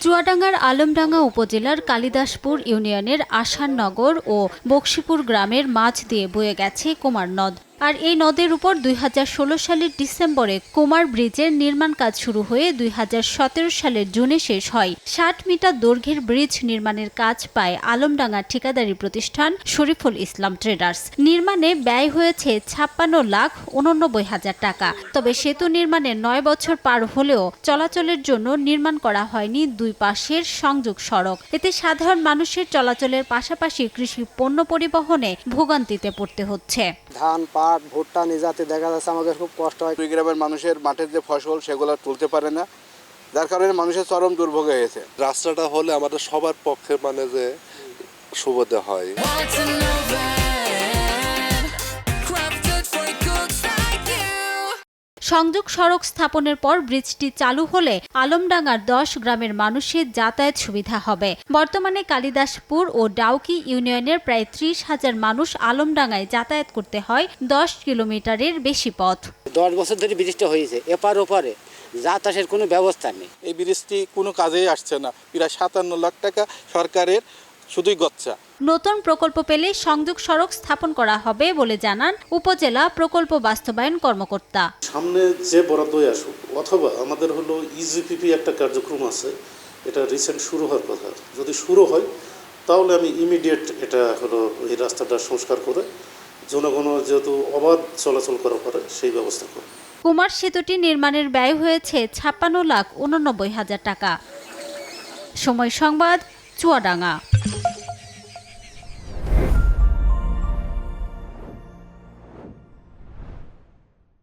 চুয়াডাঙ্গার আলমডাঙ্গা উপজেলার কালিদাসপুর ইউনিয়নের আসাননগর ও বক্সিপুর গ্রামের মাঝ দিয়ে বয়ে গেছে কুমার নদ। আর এই নদের উপর দুই হাজার ষোলো সালের ডিসেম্বরে কুমার ব্রিজের নির্মাণ কাজ শুরু হয়ে দুই হাজার সতেরো সালের জুনে শেষ হয়। ষাট মিটার দৈর্ঘ্যের ব্রিজ নির্মাণের কাজ পায় আলমডাঙ্গা ঠিকাদারি প্রতিষ্ঠান শরীফুল ইসলাম ট্রেডার্স। নির্মাণে ব্যয় হয়েছে ছাপ্পান্ন লাখ উননব্বই হাজার টাকা। তবে সেতু নির্মাণে নয় বছর পার হলেও চলাচলের জন্য নির্মাণ করা হয়নি দুই পাশের সংযোগ সড়ক। এতে সাধারণ মানুষের চলাচলের পাশাপাশি কৃষি পণ্য পরিবহনে ভোগান্তিতে পড়তে হচ্ছে। ধান পাট ভুট্টা নিজাতে দেখা যাচ্ছে আমাদের খুব কষ্ট হয়। দুই গ্রামের মানুষের মাঠের যে ফসল সেগুলো তুলতে পারে না। যার কারণে মানুষের চরম দুর্ভোগ হয়েছে রাস্তাটা হলে আমাদের সবার পক্ষে মানে যে সুবিধা হয়। সংযোগ সড়ক স্থাপনের পর ব্রিজটি চালু হলে আলমডাঙ্গার দশ গ্রামের মানুষের যাতায়াত সুবিধা হবে। বর্তমানে কালিদাসপুর ও ডাউকি ইউনিয়নের প্রায় ত্রিশ হাজার মানুষ আলমডাঙ্গায় যাতায়াত করতে হয় দশ কিলোমিটারের বেশি পথ। দশ বছর ধরে ব্রিজটা হয়েছে এপার ওপারে যাতায়াতের কোনো ব্যবস্থা নেই। এই ব্রিজটি কোনো কাজেই আসছে না। প্রায় সাতান্ন লাখ টাকা সরকারের শুধুই গচ্চা নতুন প্রকল্প পেলে সংযোগ সড়ক স্থাপন করা হবে বলে জানান উপজেলা প্রকল্প বাস্তবায়ন কর্মকর্তা। সামনে যে বরাদ্দই আসুক অথবা আমাদের হলো ইজিপিপি একটা কার্যক্রম আছে এটা রিসেন্ট শুরু হওয়ার কথা। যদি শুরু হয় তাহলে আমি ইমিডিয়েট এটা হলো এই রাস্তাটা সংস্কার করে জনগণ যেহেতু অবাধ চলাচল করা পারে সেই ব্যবস্থা করব। কুমার সেতুটি নির্মাণের ব্যয় হয়েছে ছাপ্পান্ন লাখ উননব্বই হাজার টাকা। সময় সংবাদ চুয়াডাঙ্গা।